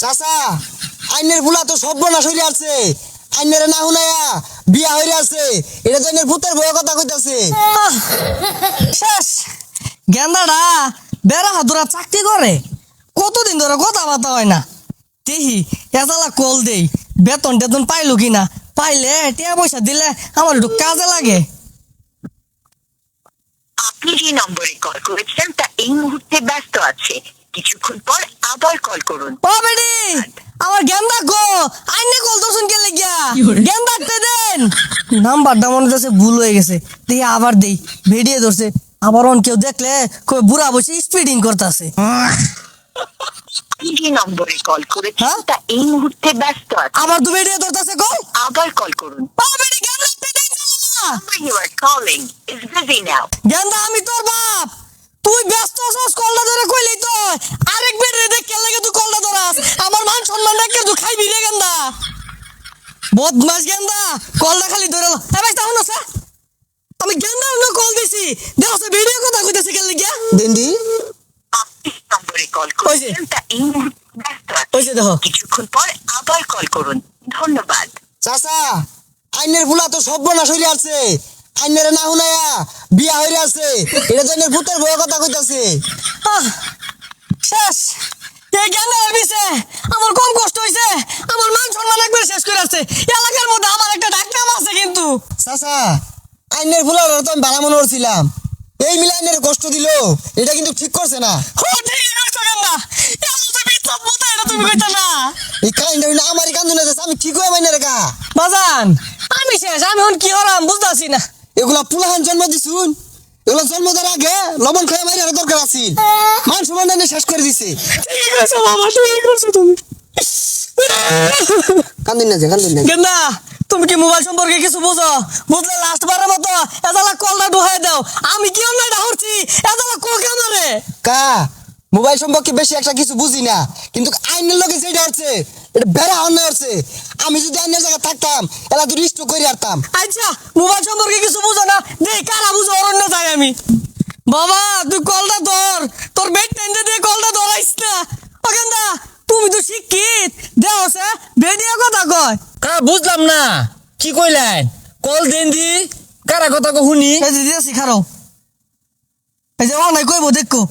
চাচা আইনের বুলা তো সর্বনাশ হইরে আছে আইনের না হুনাইয়া বিয়া হইরে আছে এটা তো আইনের ভূতের ভয় কথা কইতাছে। শেষ। গেন্দাটা বেড়া হাতুরা চাকরি করে। কতদিন ধরে কথা বার্তা হয় না। তেহি এজালা কল দেই। বেতন টেতন পাইলো কিনা? পাইলে টিয়া পয়সা দিলে আমার একটু কাজে লাগে। আপনি যে নম্বরে কল করেছেন তা এই মুহূর্তে ব্যস্ত আছে। কিছুক্ষণ পর আবার কল করুন। ও আমার গেন্দা গো। আইনে কল তো শুনকে লেগিয়া? দেন। নাম্বারটা মনে হচ্ছে ভুল হয়ে গেছে। দেখি আবার দেই। ভিডিও ধরছে। আবার অন কেউ দেখলে কই বুড়া বসে স্পিডিং করতেছে। যে নম্বরে কল করেছেন হ্যাঁ? তা এই মুহূর্তে ব্যস্ত আছে। আবার দু ভিডিও ধরতেছে কল আবার কল করুন। দেন। গেন্দা আমি তোর বাপ। তুই ব্যস্ত আছিস কলটা ধরে কইলি তো। আরেক বেডে দেখে লাগে তুই কলটা ধরাস। আমার মান সম্মান রেখে তুই খাইবি রে গেন্দা। বদমাস গেন্দা। কলটা খালি ধরে এ ভাই তাহলে আছে আমি গেন্দা অন্য কল দিছি। দেখছ ভিডিও কথা কইতেছি কেন লাগিয়া দেখো। কিছুক্ষণ পর আবার কল করুন। ধন্যবাদ। চাচা আইনের বুলা তো সর্বনাশ হইরে আছে আইনের না হুনাইয়া বিয়া হইরে আছে এটা তো ভূতের ভয় কথা কইতাছে। শেষ। এই গেন্দা ভাবিছে আমার কম কষ্ট হইছে। আমার মান সম্মান একবার শেষ করে আছে এলাকার মধ্যে আমার একটা ডাকনাম আছে কিন্তু। চাচা আইনের বুলার তো আমি ভালো মনে করছিলাম। এই মিলে আইনের কষ্ট দিল এটা কিন্তু ঠিক করছে না। আমি ঠিক হয়ে মাইনে রেখা বাজান আমি শেষ আমি কি হরাম বুঝতেছি না। এগুলা পুলাহান জন্ম দিছুন? এগুলা জন্ম দেওয়ার আগে লবণ খেয়ে মারি আর দরকার আছিল মান সমান শেষ করে দিছে। বাবা তুমি কান্দুন না যে কান্দুন না গেন্দা তুমি কি মোবাইল সম্পর্কে কিছু বুঝো? বুঝলে লাস্ট বারের মতো এজালা কলটা ঢুকাই দাও। আমি কি অন্যটা হচ্ছি এজালা কোকে আমারে কা মোবাইল সম্পর্কে বেশি একটা কিছু বুঝি না। কিন্তু আইনের লোকে যেটা হচ্ছে এটা বেড়া অন্যায় হচ্ছে। আমি যদি আইনের জায়গায় থাকতাম এলা তো রিস্ট করে আরতাম। আচ্ছা মোবাইল সম্পর্কে কিছু বুঝো না? দে কারা বুঝো? অরণ্য যাই আমি। বাবা তুই কলটা ধর। তোর বেড টেন্ডে দিয়ে কলটা ধরাইস না। ও গেন্দা তুমি তো শিক্ষিত। দেও সে বেডিয়া কথা কয়। কা বুঝলাম না। কি কইলেন? কল দেন দি। কারা কথা কো শুনি। এই যে দিয়েছি খারো। এই যে অনাই কইব দেখো।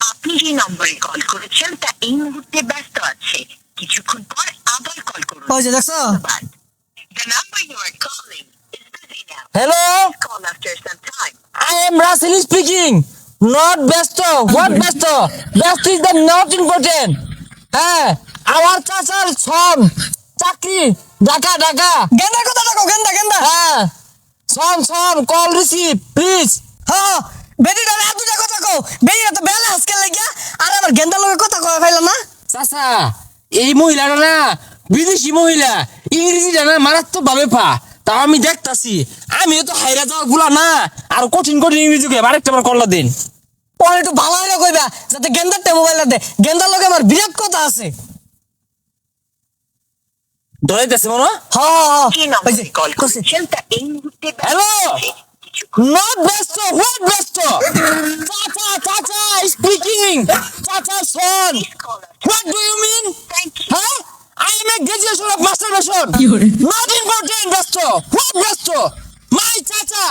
আপনি যে নম্বরে কল করেছেন তা এই মুহূর্তে ব্যস্ত আছে। কিছুক্ষণ পর আবার কল করুন। ওই যে দেখছ? The number you are calling is busy now. Hello Call after some time. I am Rasel speaking not ব্যস্ত। হোয়াট ব্যস্ত? ব্যস্ত ইজ দ্য নট ইম্পর্টেন্ট হ্যাঁ আমার চাচার সন চাকরি ঢাকা ঢাকা গেন্দা কথা দেখো গেন্দা গেন্দা। হ্যাঁ son son call receive please হ্যাঁ বেডিটা রাত দুটা কথা কও। বেডিটা তো বেলা আজকে লাগিয়া। আর আমার গেন্দার লগে কথা কয় ফাইলা না। চাচা এই মহিলাটা না বিদেশি মহিলা ইংরেজিটা না মারাত্মক ভাবে পা তা আমি দেখতাছি আমিও তো হাইরা যাওয়া গুলা না। আর কঠিন কঠিন ইংরেজি কে আরেকটা বার করলা দিন। ওর একটু ভালো হইলে কইবা যাতে গেন্দারটা মোবাইলটা দে। গেন্দার লগে আমার বিরাট কথা আছে। ধরাইতেছে মনে? হ্যাঁ হ্যাঁ ব্যস্ত। হ্যালো? হোয়াট ব্যস্ত চাচা চাচা স্পিকিং চাচা সন Please call after. হ্যাঁ? I am a graduation of masturbation not important ব্যস্ত হোয়াট ব্যস্ত। মাই চাচা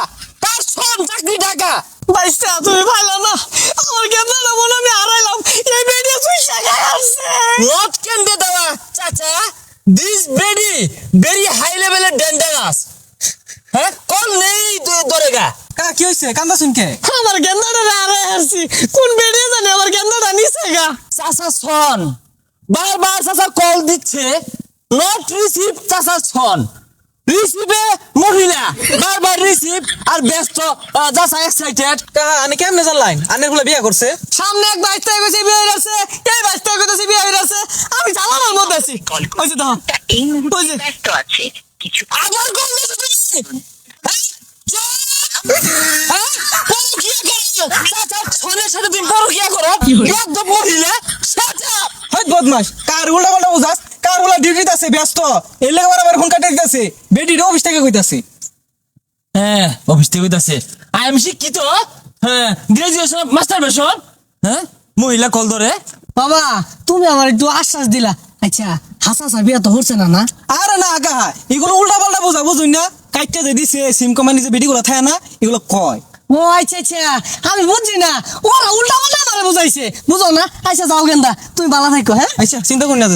তার সন চাকরি ঢাকা বাইসটা তুমি পাইলা না। আমার গেন্দারটা মনে আমি হারাইলাম। এই বেডিয়া তুই শেখাই আসছে। What can be the চাচা দিস বেরি ভেরি হাই লেভেলের ডেঞ্জারাস হ্যাঁ? কল নেই দ- ধরেগা কা কি হয়েছে কান্দা শুনকে আমার গেন্দাটা হারাই আসছি কোন বেডিয়া জানে আমার গেন্দাটা নিছে গা। চাচা সন বারবার চাচা কল দিচ্ছে নট রিসিভ চাচা সন রিসিভে মহিলা বারবার রিসিভ আর ব্যস্ত এক্সাইটেড আনে কেমনে জানলাইন? আনেরগুলা বিয়া করছে? সামনে এক বাইশটা গেছে বিয়ে হয়ে গেছে এই বাইশটা গেছে বিয়ে হয়ে গেছে। আমি জ্বালানোর মধ্যে আছি। ওই যে এই মুহূর্তে। ব্যস্ত আছে আবার কল তুমি? হ্যাঁ? হ্যাঁ? করো। চাচা সনের সাথে তুমি পরকীয়া করো। মহিলা। হাত বদমাস কার উল্টা পাল্টা বুঝাস? কার উল্টা ডিউটিতে আছে? ব্যস্ত। এর লেগে আবার ফোন কাটে দিতেছে। বেডিটা অফিস থেকে কইতাছে। হ্যাঁ অফিস থেকে কইতাছে। আই এম তো হ্যাঁ গ্রাজুয়েশন মাস্টার বেশন হ্যাঁ মহিলা কল ধরে। বাবা তুমি আমার একটু আশ্বাস দিলা। আচ্ছা হাসা সাবিয়া তো হচ্ছে না না? আরে না আগা এগুলো উল্টা পাল্টা বোঝা বুঝুন না। কাইটটা যদি সে সিম কোম্পানি যে বেডিগুলো থাকে না এগুলো কয়? ও আচ্ছা আচ্ছা। আমি বুঝছি না। ওরা উল্টা পাল্টা বুঝাইছে। বুঝো না? আচ্ছা যাও গেন্দা। তুমি বালা থাকো হ্যাঁ? আচ্ছা চিন্তা করি না